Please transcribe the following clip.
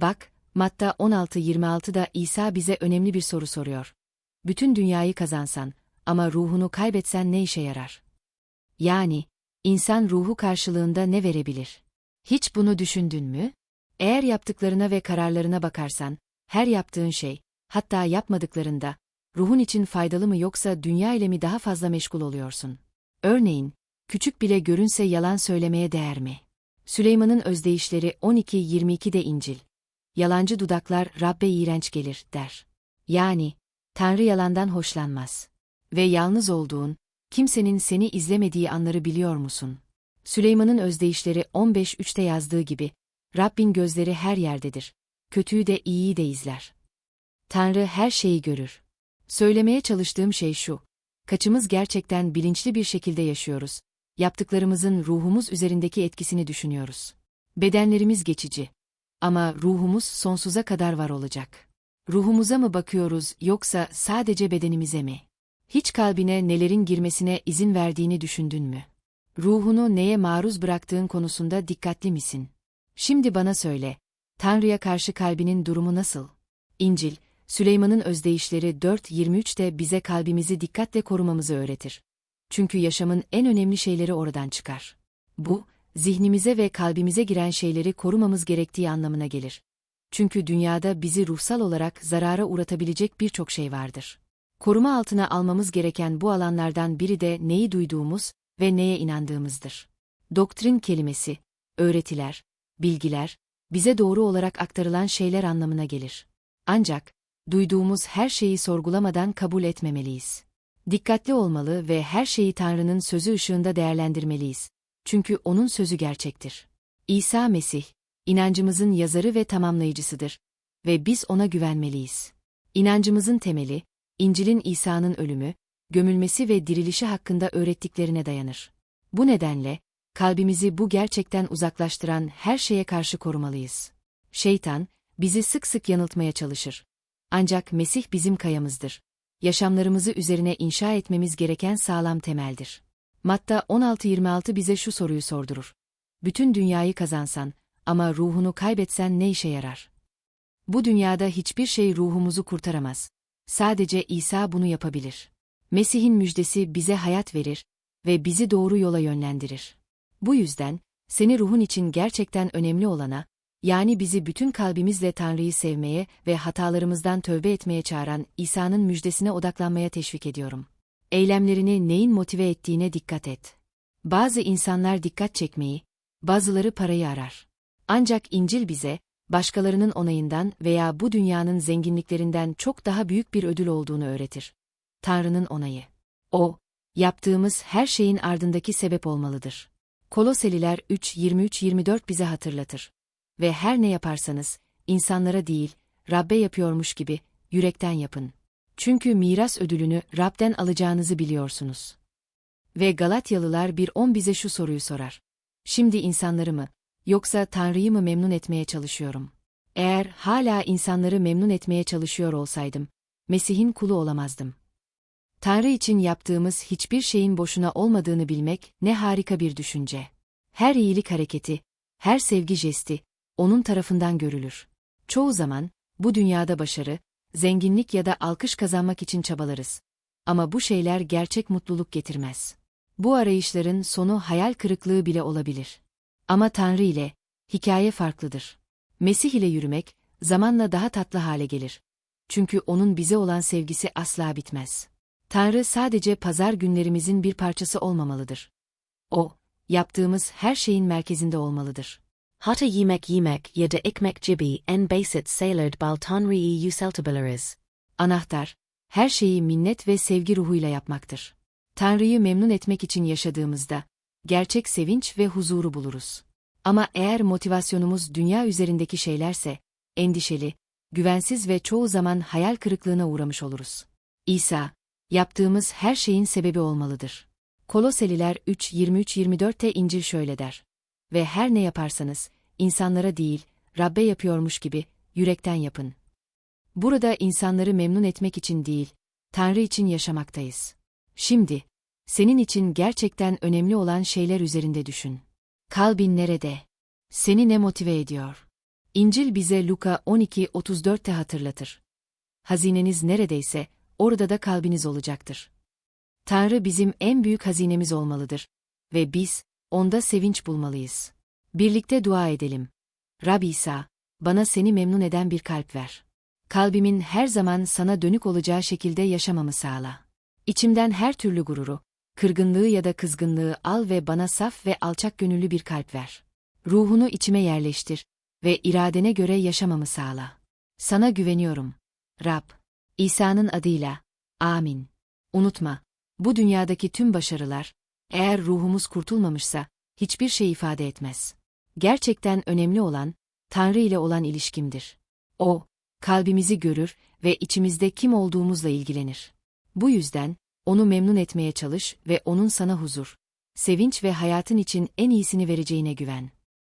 Bak, Matta 16-26'da İsa bize önemli bir soru soruyor. Bütün dünyayı kazansan ama ruhunu kaybetsen ne işe yarar? Yani, insan ruhu karşılığında ne verebilir? Hiç bunu düşündün mü? Eğer yaptıklarına ve kararlarına bakarsan, her yaptığın şey, hatta yapmadıklarında, ruhun için faydalı mı yoksa dünya ile mi daha fazla meşgul oluyorsun? Örneğin, küçük bile görünse yalan söylemeye değer mi? Süleyman'ın özdeyişleri 12-22'de İncil. Yalancı dudaklar Rabbe iğrenç gelir, der. Yani, Tanrı yalandan hoşlanmaz. Ve yalnız olduğun, kimsenin seni izlemediği anları biliyor musun? Süleyman'ın özdeyişleri 15-3'te yazdığı gibi, Rabbin gözleri her yerdedir. Kötüyü de iyiyi de izler. Tanrı her şeyi görür. Söylemeye çalıştığım şey şu. Kaçımız gerçekten bilinçli bir şekilde yaşıyoruz. Yaptıklarımızın ruhumuz üzerindeki etkisini düşünüyoruz. Bedenlerimiz geçici. Ama ruhumuz sonsuza kadar var olacak. Ruhumuza mı bakıyoruz yoksa sadece bedenimize mi? Hiç kalbine nelerin girmesine izin verdiğini düşündün mü? Ruhunu neye maruz bıraktığın konusunda dikkatli misin? Şimdi bana söyle, Tanrı'ya karşı kalbinin durumu nasıl? İncil, Süleyman'ın özdeyişleri 4.23'te bize kalbimizi dikkatle korumamızı öğretir. Çünkü yaşamın en önemli şeyleri oradan çıkar. Bu, zihnimize ve kalbimize giren şeyleri korumamız gerektiği anlamına gelir. Çünkü dünyada bizi ruhsal olarak zarara uğratabilecek birçok şey vardır. Koruma altına almamız gereken bu alanlardan biri de neyi duyduğumuz ve neye inandığımızdır. Doktrin kelimesi, öğretiler, bilgiler, bize doğru olarak aktarılan şeyler anlamına gelir. Ancak, duyduğumuz her şeyi sorgulamadan kabul etmemeliyiz. Dikkatli olmalı ve her şeyi Tanrı'nın sözü ışığında değerlendirmeliyiz. Çünkü O'nun sözü gerçektir. İsa Mesih, inancımızın yazarı ve tamamlayıcısıdır ve biz O'na güvenmeliyiz. İnancımızın temeli, İncil'in İsa'nın ölümü, gömülmesi ve dirilişi hakkında öğrettiklerine dayanır. Bu nedenle, kalbimizi bu gerçekten uzaklaştıran her şeye karşı korumalıyız. Şeytan, bizi sık sık yanıltmaya çalışır. Ancak Mesih bizim kayamızdır. Yaşamlarımızı üzerine inşa etmemiz gereken sağlam temeldir. Matta 16-26 bize şu soruyu sordurur. Bütün dünyayı kazansan ama ruhunu kaybetsen ne işe yarar? Bu dünyada hiçbir şey ruhumuzu kurtaramaz. Sadece İsa bunu yapabilir. Mesih'in müjdesi bize hayat verir ve bizi doğru yola yönlendirir. Bu yüzden, seni ruhun için gerçekten önemli olana, yani bizi bütün kalbimizle Tanrı'yı sevmeye ve hatalarımızdan tövbe etmeye çağıran İsa'nın müjdesine odaklanmaya teşvik ediyorum. Eylemlerini neyin motive ettiğine dikkat et. Bazı insanlar dikkat çekmeyi, bazıları parayı arar. Ancak İncil bize, başkalarının onayından veya bu dünyanın zenginliklerinden çok daha büyük bir ödül olduğunu öğretir. Tanrı'nın onayı. O, yaptığımız her şeyin ardındaki sebep olmalıdır. Koloseliler 3-23-24 bize hatırlatır. Ve her ne yaparsanız, insanlara değil, Rabbe yapıyormuş gibi, yürekten yapın. Çünkü miras ödülünü Rab'den alacağınızı biliyorsunuz. Ve Galatyalılar 1.10 bize şu soruyu sorar. Şimdi insanları mı, yoksa Tanrı'yı mı memnun etmeye çalışıyorum? Eğer hala insanları memnun etmeye çalışıyor olsaydım, Mesih'in kulu olamazdım. Tanrı için yaptığımız hiçbir şeyin boşuna olmadığını bilmek ne harika bir düşünce. Her iyilik hareketi, her sevgi jesti, onun tarafından görülür. Çoğu zaman, bu dünyada başarı, zenginlik ya da alkış kazanmak için çabalarız. Ama bu şeyler gerçek mutluluk getirmez. Bu arayışların sonu hayal kırıklığı bile olabilir. Ama Tanrı ile, hikaye farklıdır. Mesih ile yürümek, zamanla daha tatlı hale gelir. Çünkü onun bize olan sevgisi asla bitmez. Tanrı sadece pazar günlerimizin bir parçası olmamalıdır. O, yaptığımız her şeyin merkezinde olmalıdır. Hata yemek yemek ya da ekmek gibi en basit sayılır bal tanrıyı yüceltebiliriz. Anahtar, her şeyi minnet ve sevgi ruhuyla yapmaktır. Tanrı'yı memnun etmek için yaşadığımızda, gerçek sevinç ve huzuru buluruz. Ama eğer motivasyonumuz dünya üzerindeki şeylerse, endişeli, güvensiz ve çoğu zaman hayal kırıklığına uğramış oluruz. İsa, yaptığımız her şeyin sebebi olmalıdır. Koloseliler 3-23-24'te İncil şöyle der. Ve her ne yaparsanız, insanlara değil, Rabbe yapıyormuş gibi, yürekten yapın. Burada insanları memnun etmek için değil, Tanrı için yaşamaktayız. Şimdi, senin için gerçekten önemli olan şeyler üzerinde düşün. Kalbin nerede? Seni ne motive ediyor? İncil bize Luka 12.34'te hatırlatır. Hazineniz neredeyse, orada da kalbiniz olacaktır. Tanrı bizim en büyük hazinemiz olmalıdır ve biz, onda sevinç bulmalıyız. Birlikte dua edelim. Rab İsa, bana seni memnun eden bir kalp ver. Kalbimin her zaman sana dönük olacağı şekilde yaşamamı sağla. İçimden her türlü gururu, kırgınlığı ya da kızgınlığı al ve bana saf ve alçak gönüllü bir kalp ver. Ruhunu içime yerleştir ve iradene göre yaşamamı sağla. Sana güveniyorum. Rab, İsa'nın adıyla. Amin. Unutma, bu dünyadaki tüm başarılar, eğer ruhumuz kurtulmamışsa, hiçbir şey ifade etmez. Gerçekten önemli olan, Tanrı ile olan ilişkimdir. O, kalbimizi görür ve içimizde kim olduğumuzla ilgilenir. Bu yüzden, onu memnun etmeye çalış ve onun sana huzur, sevinç ve hayatın için en iyisini vereceğine güven.